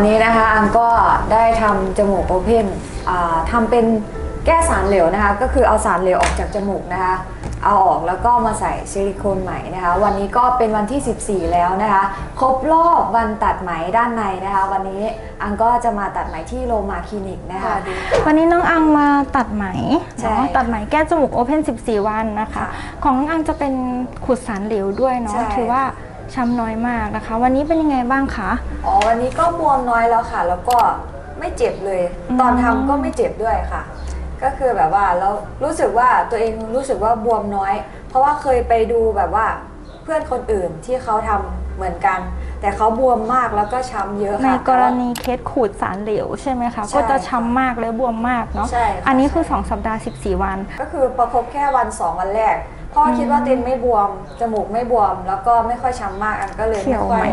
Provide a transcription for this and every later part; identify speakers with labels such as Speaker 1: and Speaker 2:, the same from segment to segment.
Speaker 1: วันนี้นะคะอังก็ได้ทำจมูกโอเพนอ่าทำเป็นแก้สารเหลวนะคะ ก็คือเอาสารเหลวออกจากจมูกนะคะ เอาออกแล้วก็มาใส่ซิลิโคนใหม่นะคะ วันนี้ก็เป็นวันที่ 14 แล้วนะคะ ครบรอบวันตัดไหมด้านในนะคะ วันนี้อังก็จะมาตัดไหมที่โลมาคลินิกนะคะ
Speaker 2: วันนี้น้องอังมาตัดไหม
Speaker 1: ใช่
Speaker 2: เนาะตัดไหมแก้จมูกโอเพน14 วันนะคะ
Speaker 1: ค่ะ
Speaker 2: ของน้องอังจะเป็นขุดสารเหลวด้วยเนาะ
Speaker 1: ใช่
Speaker 2: ถือว่า ช้ำน้อยมากนะคะ วันนี้เป็นยังไงบ้างคะ
Speaker 1: อ๋อวันนี้ก็บวมน้อยแล้วค่ะ แล้วก็ไม่เจ็บเลย
Speaker 2: อืม
Speaker 1: ตอนทำก็ไม่เจ็บด้วยค่ะ ก็คือแบบว่าเรารู้สึกว่าตัวเองรู้สึกว่าบวมน้อย เพราะว่าเคยไปดูแบบว่าเพื่อนคนอื่นที่เขาทำเหมือนกัน แต่เขาบวมมากแล้วก็ช้ำเยอะ
Speaker 2: ใน
Speaker 1: ค่ะ
Speaker 2: กรณีเคสขูดสารเหลวใช่ไหมคะ
Speaker 1: ใช่
Speaker 2: ก็จะช้ำมากและบวมมากเนาะ
Speaker 1: ใช่ค่ะ
Speaker 2: อันนี้คือ2สัปดาห์ 14 วัน
Speaker 1: ก็คือประคบแค่วันสองวันแรกเพราะว่าคิดว่าเต็นไม่บวม จมูกไม่บวม แล้วก็ไม่ค่อยช้ำมากอันก็เลย
Speaker 2: เขี
Speaker 1: ไม่
Speaker 2: ยว
Speaker 1: ค่อย
Speaker 2: ไหม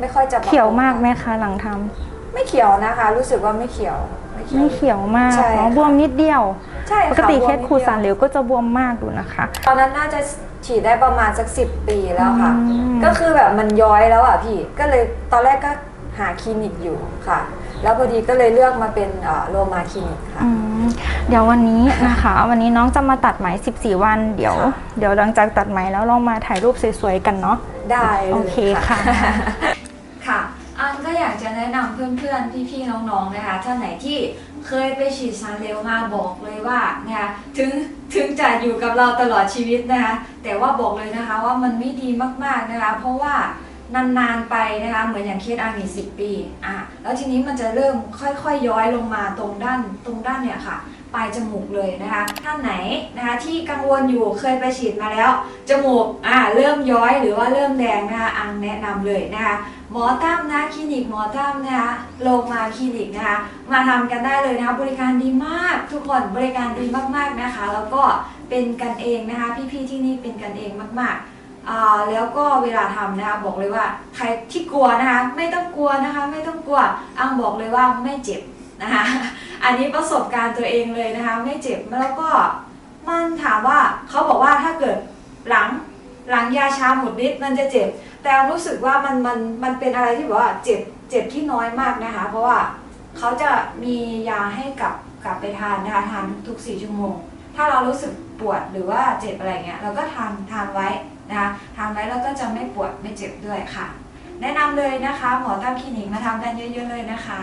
Speaker 1: ไม่ค่อยจะประคบ
Speaker 2: เขียวมากไหมคะหลังทำ
Speaker 1: ไม่เขียวนะคะ รู้สึกว่าไม่เขียว
Speaker 2: ไม่เขียวมาก
Speaker 1: ใช่
Speaker 2: เนาะ
Speaker 1: ค่ะ
Speaker 2: บวมนิดเดียว
Speaker 1: ใช่
Speaker 2: ป
Speaker 1: ค่ะ
Speaker 2: กติ
Speaker 1: บวม
Speaker 2: เคส
Speaker 1: นิด
Speaker 2: ขูด
Speaker 1: ดียว
Speaker 2: สารเหลวก็จะบวมมากดูนะคะ
Speaker 1: ตอนนั้นน่าจะฉีดได้ประมาณสักสิปีแล้วค่ะ
Speaker 2: อืม
Speaker 1: ก็คือแบบมันย้อยแล้วอะพี่ ก็เลยตอนแรกก็ หาคลินิกอยู่ค่ะ แล้วพอดีก็เลยเลือกมาเป็นเอ่อโรมาคลินิกค่ะ
Speaker 2: อืมเดี๋ยววันนี้นะคะ วันนี้น้องจะมาตัดไหม 14 วัน เดี๋ยว
Speaker 1: ค่ะ
Speaker 2: เดี๋ยวหลังจากตัดไหมแล้วลองมาถ่ายรูปสวยๆกันเนาะ
Speaker 1: ได้เลย
Speaker 2: โอเคค่ะ
Speaker 1: ค่ะ อันก็อยากจะแนะนำเพื่อนๆ พี่ๆ น้องๆ นะคะ ท่านไหนที่เคยไปฉีดสารเลวมาบอกเลยว่านะคะถึงถึงจะอยู่กับเราตลอดชีวิตนะคะ แต่ว่าบอกเลยนะคะว่ามันไม่ดีมากๆนะคะ เพราะว่า นานๆไปนะคะเหมือนอย่างเคสอามีสิปีอะแล้วทีนี้มันจะเริ่มค่อยๆย้อยลงมาตรงด้านตรงด้านเนี่ยค่ะปลายจมูกเลยนะคะท่านไหนนะคะที่กังวลอยู่เคยไปฉีดมาแล้ว จมูกอ่าเริ่มย้อยหรือว่าเริ่มแดงนะคะอังแนะนำเลยนะคะหมอตั้มนะคลินิกหมอตั้มนะคะโลมาคลินิกนะคะมาทำกันได้เลยนะคะบริการดีมากทุกคนบริการดีมากๆนะคะ แล้วก็เป็นกันเองนะคะพี่ๆที่นี่เป็นกันเองมากๆ แล้วก็เวลาทำนะคะบอกเลยว่าใครที่กลัวนะคะไม่ต้องกลัวนะคะไม่ต้องกลัวอังบอกเลยว่าไม่เจ็บนะคะอันนี้ประสบการณ์ตัวเองเลยนะคะไม่เจ็บแล้วก็มันถามว่าเขาบอกว่าถ้าเกิดหลังหลังยาชาหมดฤทธิ์มันจะเจ็บ แต่รู้สึกว่ามันมันมันเป็นอะไรที่แบบว่าเจ็บเจ็บที่น้อยมากนะคะ เพราะว่าเขาจะมียาให้กลับกลับไปทานนะคะทานทุกสี่ชั่วโมง ถ้าเรารู้สึกปวดหรือว่าเจ็บอะไรเงี้ยเราก็ทานทานไว้ นะคะทำไว้แล้วก็จะไม่ปวดไม่เจ็บด้วยค่ะ แนะนำเลยนะคะ หมอตั้มคลินิกมาทำกันเยอะๆเลยนะคะ